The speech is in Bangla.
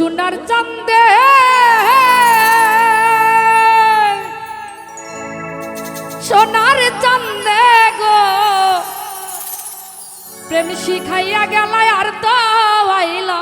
সোনার চান্দে সোনার চান্দে গো। প্রেম শিখাইয়া গেলায় আর তো আইলা